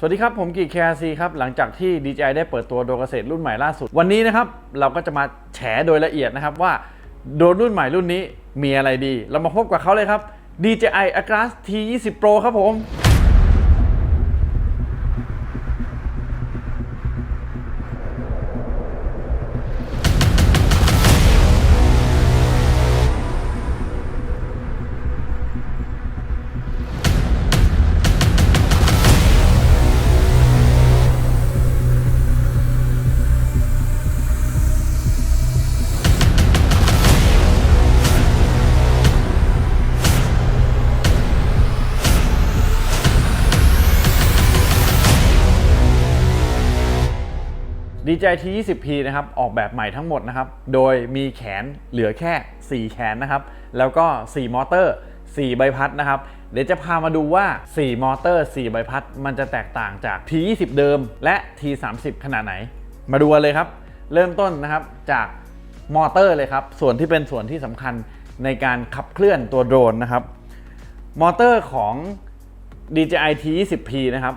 สวัสดีครับ ผมกีแคซีครับ หลังจากที่ DJI ได้เปิดตัวโดรนเกษตรรุ่นใหม่ล่าสุด วันนี้นะครับ เราก็จะมาแฉโดยละเอียดนะครับว่าโดรนรุ่นใหม่รุ่นนี้มีอะไรดี เรามาพบกับเขาเลยครับ DJI Agras T20 Pro ครับผม DJI T20P นะครับออกแบบใหม่ทั้งหมดนะครับ โดยมีแขนเหลือแค่ 4 แขนนะครับ แล้วก็ 4 มอเตอร์ 4 ใบพัดนะครับ เดี๋ยวจะพามาดูว่า 4 มอเตอร์ 4 ใบพัด มันจะแตกต่างจาก T20 เดิมและ T30 ขนาดไหน มาดูกันเลยครับ เริ่มต้นนะครับจากมอเตอร์เลยครับ ส่วนที่เป็นส่วนที่สำคัญในการขับเคลื่อนตัวโดรนนะครับ มอเตอร์ของ DJI T20P นะครับ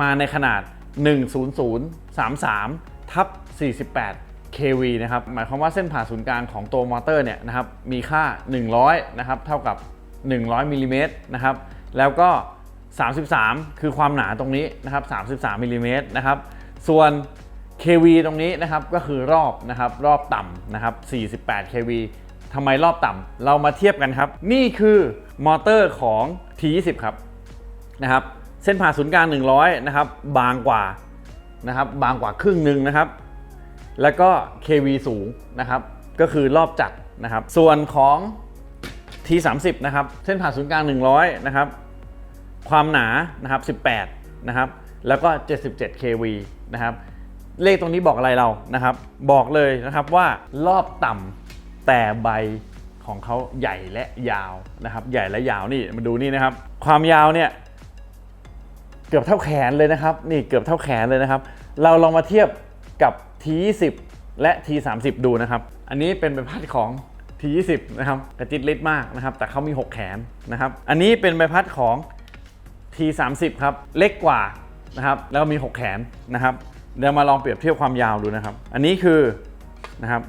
มาในขนาด 10033 ทับ48 kV นะครับ หมายความว่าเส้นผ่าศูนย์กลางของตัวมอเตอร์เนี่ยนะครับ มีค่า 100 นะครับ เท่ากับ 100มิลลิเมตรนะครับ แล้วก็ 33 คือความหนาตรงนี้นะครับ33มิลลิเมตรนะครับ ส่วน kV ตรงนี้นะครับ ก็คือรอบนะครับ รอบต่ำนะครับ 48 kV ทำไมรอบต่ำเรามาเทียบกันครับ นี่คือมอเตอร์ของ T20 ครับนะครับ เส้นผ่าศูนย์กลาง 100 นะครับ บางกว่า นะครับบางกว่าครึ่งหนึ่งนะครับ แล้วก็ KV สูงนะครับ ก็คือรอบจัดนะครับ ส่วนของ T30 นะครับ เส้นผ่าศูนย์กลาง 100 นะครับ ความหนานะครับ 18 นะครับ แล้วก็ 77 kV นะครับ เลขตรงนี้บอกอะไรเรานะครับ บอกเลยนะครับว่ารอบต่ำแต่ใบของเขาใหญ่และยาวนะครับ ใหญ่และยาวนี่มาดูนี่นะครับ ความยาวเนี่ย เกือบเท่าแขนเลยนะครับ นี่เกือบเท่าแขนเลยนะครับ เราลองมาเทียบกับ T20 และ T30 ดูนะครับ อันนี้เป็นใบพัดของ T20 นะครับกระจิตเล็ดมากนะครับ แต่เขามี 6 แขนนะครับ อันนี้เป็นใบพัดของ T30 ครับ เล็กกว่านะครับ แล้วมี 6 แขนนะครับ เดี๋ยวมาลองเปรียบเทียบความยาวดูนะครับ อันนี้คือนะครับ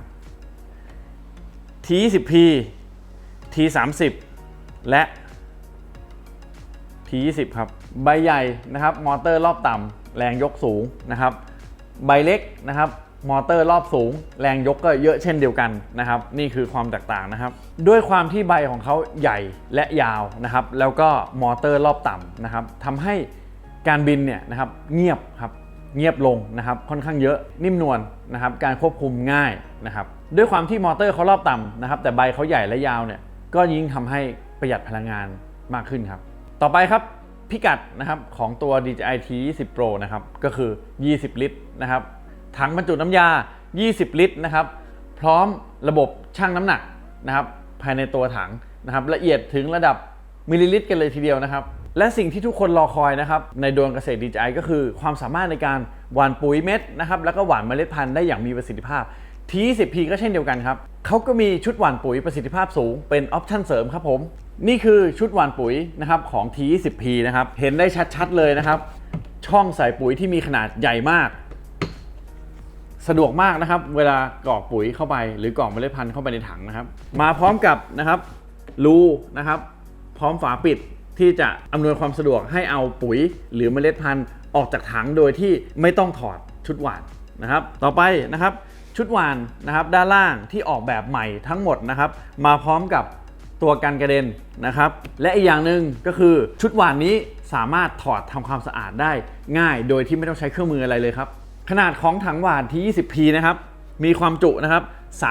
T20P T30 และ T20 ครับ ใบใหญ่นะครับมอเตอร์รอบต่ำแรงยกสูงนะครับ ใบเล็กนะครับมอเตอร์รอบสูง แรงยกก็เยอะเช่นเดียวกันนะครับ นี่คือความแตกต่างนะครับ ด้วยความที่ใบของเขาใหญ่และยาวนะครับ แล้วก็มอเตอร์รอบต่ำนะครับทำให้การบินเนี่ยนะครับเงียบครับเงียบลงนะครับ ค่อนข้างเยอะนิ่มนวลนะครับ การควบคุมง่ายนะครับ ด้วยความที่มอเตอร์เขารอบต่ำนะครับ แต่ใบเขาใหญ่และยาวเนี่ยก็ยิ่งทำให้ประหยัดพลังงานมากขึ้นครับ ต่อไปครับ พิกัดนะครับของตัว DJI T20 Pro นะครับก็คือ 20 ลิตรนะครับถังบรรจุน้ำยา 20 ลิตรนะครับพร้อมระบบชั่งน้ำหนักนะครับภายในตัวถังนะครับละเอียดถึงระดับมิลลิลิตรกันเลยทีเดียวนะครับ และสิ่งที่ทุกคนรอคอยนะครับในโดรนเกษตร DJI ก็คือความสามารถในการหว่านปุ๋ยเม็ดนะครับแล้วก็หว่านเมล็ดพันธุ์ได้อย่างมีประสิทธิภาพ T20P ก็เช่นเดียวกันครับเขาก็มีชุดหว่านปุ๋ยประสิทธิภาพสูงเป็นออปชั่นเสริมครับผม นี่คือชุดหว่านปุ๋ยนะครับของ T20P นะครับ เห็นได้ชัดๆเลยนะครับ ช่องใส่ปุ๋ยที่มีขนาดใหญ่มาก สะดวกมากนะครับ เวลากรอกปุ๋ยเข้าไป หรือกรอกเมล็ดพันธุ์เข้าไปในถังนะครับ มาพร้อมกับนะครับรูนะครับ พร้อมฝาปิดที่จะอำนวยความสะดวกให้เอาปุ๋ยหรือเมล็ดพันธุ์ออกจากถังโดยที่ไม่ต้องถอดชุดหว่านนะครับ ต่อไปนะครับชุดหว่านนะครับ ด้านล่างที่ออกแบบใหม่ทั้งหมดนะครับ มาพร้อมกับ ตัวกันกระเด็นนะครับ และอีกอย่างหนึ่งก็คือชุดหว่านนี้สามารถถอดทำความสะอาดได้ง่าย โดยที่ไม่ต้องใช้เครื่องมืออะไรเลยครับ ขนาดของถังหว่านที่ 20P นะครับ มีความจุนะครับ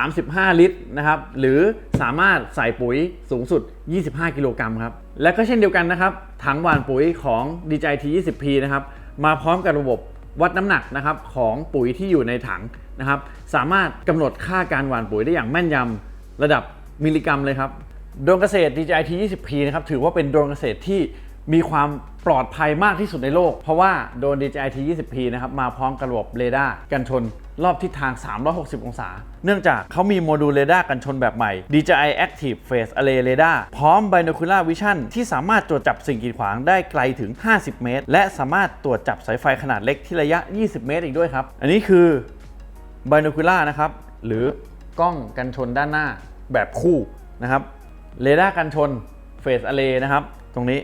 35 ลิตรนะครับ หรือสามารถใส่ปุ๋ยสูงสุด 25 กิโลกรัมครับ และก็เช่นเดียวกันนะครับ ถังหว่านปุ๋ยของ DJI T20P นะครับ มาพร้อมกับระบบวัดน้ำหนักนะครับของปุ๋ยที่อยู่ในถังนะครับ สามารถกำหนดค่าการหว่านปุ๋ยได้อย่างแม่นยำระดับมิลลิกรัมเลยครับ โดรนเกษตร DJI T20P นะครับถือว่าเป็นโดรนเกษตรที่มีความปลอดภัยมากที่สุดในโลก เพราะว่าโดรน DJI T20P นะครับมาพร้อมกับระบบเรดาร์กันชนรอบทิศทาง 360 องศา เนื่องจากเขามีโมดูลเรดาร์กันชนแบบใหม่ DJI Active Phase Array Radar พร้อม Binocular Vision ที่สามารถตรวจจับสิ่งกีดขวางได้ไกลถึง 50 เมตร และสามารถตรวจจับสายไฟขนาดเล็กที่ระยะ 20 เมตรอีกด้วยครับ อันนี้คือ Binocular นะครับ หรือกล้องกันชนด้านหน้าแบบคู่นะครับ เรดาร์กันชน Phase Array นะครับ ตรงนี้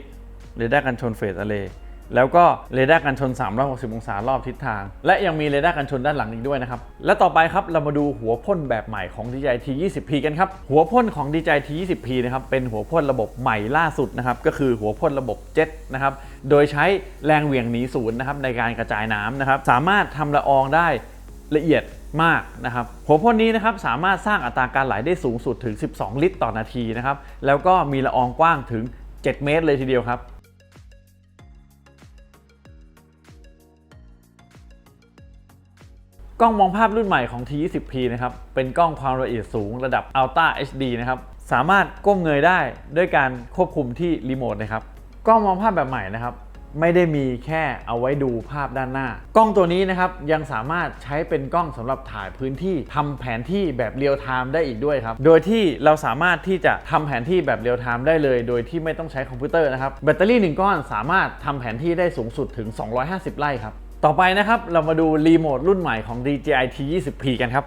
เรดาร์กันชน Phase Array แล้วก็เรดาร์กันชน 360 องศารอบทิศทาง และยังมีเรดาร์กันชนด้านหลังอีกด้วยนะครับ และต่อไปครับเรามาดูหัวพ่นแบบใหม่ของ DJI T20P กันครับ หัวพ่นของ DJI T20P นะครับ เป็นหัวพ่นระบบใหม่ล่าสุดนะครับ ก็คือหัวพ่นระบบเจ็ตนะครับ โดยใช้แรงเหวี่ยงหนีศูนย์นะครับในการกระจายน้ำนะครับ สามารถทำละอองได้ละเอียด มากนะครับหัวพ่นนี้นะครับสามารถสร้างอัตราการไหลได้สูงสุดถึง 12 ลิตรต่อนาทีนะครับแล้วก็มีละอองกว้างถึง 7 เมตรเลยทีเดียวครับกล้องมองภาพรุ่นใหม่ของ T20P นะครับ เป็นกล้องความละเอียดสูงระดับ Ultra HD นะครับ สามารถก้มเงยได้ด้วยการควบคุมที่รีโมทนะครับ กล้องมองภาพแบบใหม่นะครับ ไม่ได้มีแค่เอาไว้ดูภาพด้านหน้า กล้องตัวนี้นะครับยังสามารถใช้เป็นกล้องสำหรับถ่ายพื้นที่ทำแผนที่แบบเรียลไทม์ได้อีกด้วยครับ โดยที่เราสามารถที่จะทำแผนที่แบบเรียลไทม์ได้เลย โดยที่ไม่ต้องใช้คอมพิวเตอร์นะครับ แบตเตอรี่ 1 ก้อนสามารถทำแผนที่ได้สูงสุดถึง 250 ไร่ครับ ต่อไปนะครับเรามาดูรีโมทรุ่นใหม่ของ DJI T20P กันครับ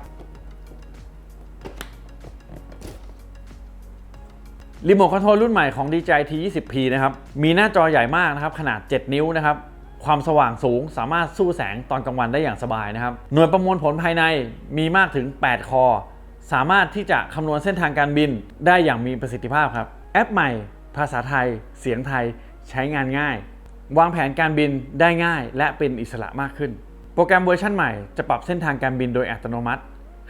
รีโมทคอนโทรลรุ่นใหม่ของ DJI T20P นะครับ มีหน้าจอใหญ่มากนะครับ ขนาด 7 นิ้วนะครับ ความสว่างสูงสามารถสู้แสงตอนกลางวันได้อย่างสบายนะครับ หน่วยประมวลผลภายในมีมากถึง 8 คอ สามารถที่จะคำนวณเส้นทางการบินได้อย่างมีประสิทธิภาพครับ แอปใหม่ ภาษาไทย เสียงไทย ใช้งานง่าย วางแผนการบินได้ง่าย และเป็นอิสระมากขึ้น โปรแกรมเวอร์ชันใหม่จะปรับเส้นทางการบินโดยอัตโนมัติ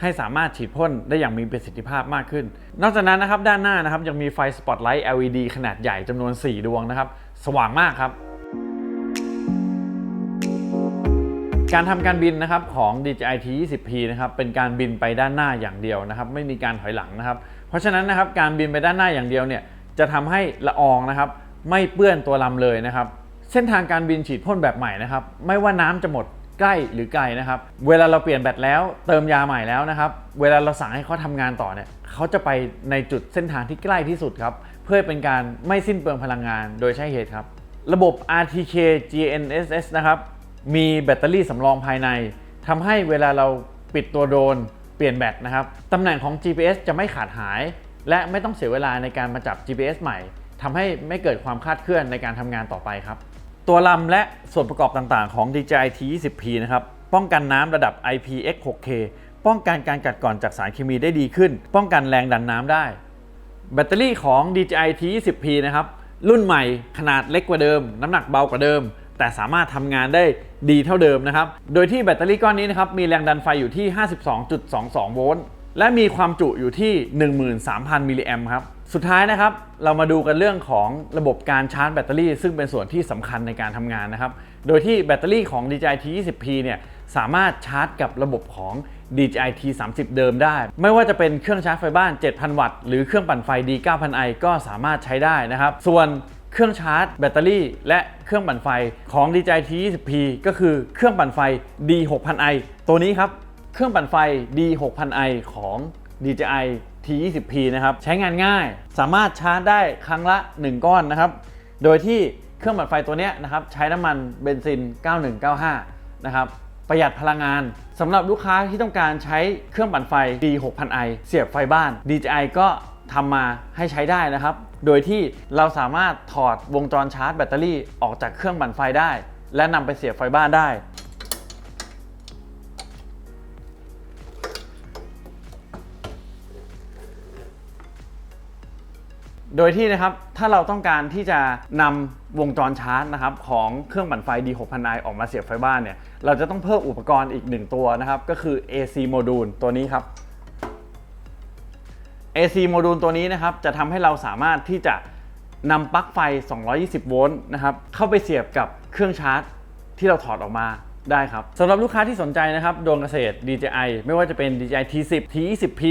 ให้สามารถฉีดพ่นได้อย่างมีประสิทธิภาพมากขึ้น นอกจากนั้นนะครับด้านหน้านะครับยังมีไฟสปอตไลท์ LED ขนาดใหญ่จำนวน 4 ดวงนะครับสว่างมากครับ การทำการบินนะครับของ DJI T20P นะครับเป็นการบินไปด้านหน้าอย่างเดียวนะครับไม่มีการถอยหลังนะครับเพราะฉะนั้นนะครับการบินไปด้านหน้าอย่างเดียวเนี่ยจะทำให้ละอองนะครับไม่เปื้อนตัวลำเลยนะครับเส้นทางการบินฉีดพ่นแบบใหม่นะครับไม่ว่าน้ำจะหมด ใกล้หรือไกลนะครับ เวลาเราเปลี่ยนแบตแล้วเติมยาใหม่แล้วนะครับ เวลาเราสั่งให้เขาทำงานต่อเนี่ยเขาจะไปในจุดเส้นทางที่ใกล้ที่สุดครับ เพื่อเป็นการไม่สิ้นเปลืองพลังงานโดยใช้เหตุครับ ระบบ RTK GNSS นะครับ มีแบตเตอรี่สำรองภายในทำให้เวลาเราปิดตัวโดรนเปลี่ยนแบตนะครับตำแหน่งของ GPS จะไม่ขาดหาย และไม่ต้องเสียเวลาในการมาจับ GPS ใหม่ทำให้ไม่เกิดความคลาดเคลื่อนในการทำงานต่อไปครับ ตัวลำและส่วนประกอบต่างๆ ของ DJI T20P นะครับ ป้องกันน้ำระดับ IPX6K ป้องกันการกัดกร่อนจากสารเคมีได้ดีขึ้น ป้องกันแรงดันน้ำได้ แบตเตอรี่ของ DJI T20P นะครับ รุ่นใหม่ขนาดเล็กกว่าเดิม น้ำหนักเบากว่าเดิม แต่สามารถทำงานได้ดีเท่าเดิมนะครับ โดยที่แบตเตอรี่ก้อนนี้นะครับมีแรงดันไฟอยู่ที่ 52.22 โวลต์ และมีความจุอยู่ที่ 13,000 มิลลิแอมป์ครับ สุดท้ายนะครับ เรามาดูกันเรื่องของระบบการชาร์จแบตเตอรี่ ซึ่งเป็นส่วนที่สำคัญในการทำงานนะครับ โดยที่แบตเตอรี่ของ DJI T20P เนี่ยสามารถชาร์จกับระบบของ DJI T30 เดิมได้ ไม่ว่าจะเป็นเครื่องชาร์จไฟบ้าน 7,000 วัตต์ หรือเครื่องปั่นไฟ D9000i ก็สามารถใช้ได้นะครับ ส่วนเครื่องชาร์จแบตเตอรี่ และเครื่องปั่นไฟของ DJI T20P ก็คือเครื่องปั่นไฟ D6000i ตัวนี้ครับ เครื่องปั่นไฟ D6000i ของ DJI T20P นะครับ ใช้งานง่าย สามารถชาร์จได้ครั้งละ 1 ก้อนนะครับ โดยที่เครื่องปั่นไฟตัวนี้นะครับ ใช้น้ำมันเบนซิน 9195 นะครับประหยัดพลังงานสำหรับลูกค้าที่ต้องการใช้เครื่องปั่นไฟ D6000i เสียบไฟบ้าน DJI ก็ทำมาให้ใช้ได้นะครับ โดยที่เราสามารถถอดวงจรชาร์จแบตเตอรี่ออกจากเครื่องปั่นไฟได้ และนำไปเสียบไฟบ้านได้ โดยที่นะครับถ้าเราต้องการที่จะนำวงจรชาร์จนะครับของเครื่องปั่นไฟ D6000i ออกมาเสียบไฟบ้านเนี่ยเราจะต้องเพิ่มอุปกรณ์อีกหนึ่งตัวนะครับ ก็คือ AC โมดูลตัวนี้ครับ AC โมดูลตัวนี้นะครับจะทำให้เราสามารถที่จะนำปลั๊กไฟ 220 โวลต์นะครับเข้าไปเสียบกับเครื่องชาร์จ ที่เราถอดออกมาได้ครับสำหรับลูกค้าที่สนใจนะครับดรนเกษตร DJI ไม่ว่าจะเป็น DJI T10 T20P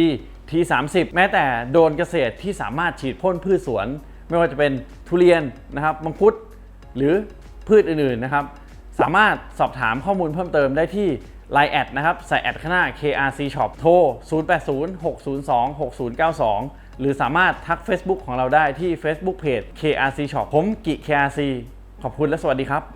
T30 แม้แต่โดรนเกษตรที่สามารถฉีดพ่นพืชสวน ไม่ว่าจะเป็นทุเรียนนะครับมังคุดหรือพืชอื่นๆนะครับ สามารถสอบถามข้อมูลเพิ่มเติมได้ที่ Line แอดนะครับใส่แอดข้างหน้า KRC Shop โทร 0806026092 หรือสามารถทัก Facebook ของเราได้ที่ Facebook Page KRC Shop ผมกิ KRC ขอบคุณและสวัสดีครับ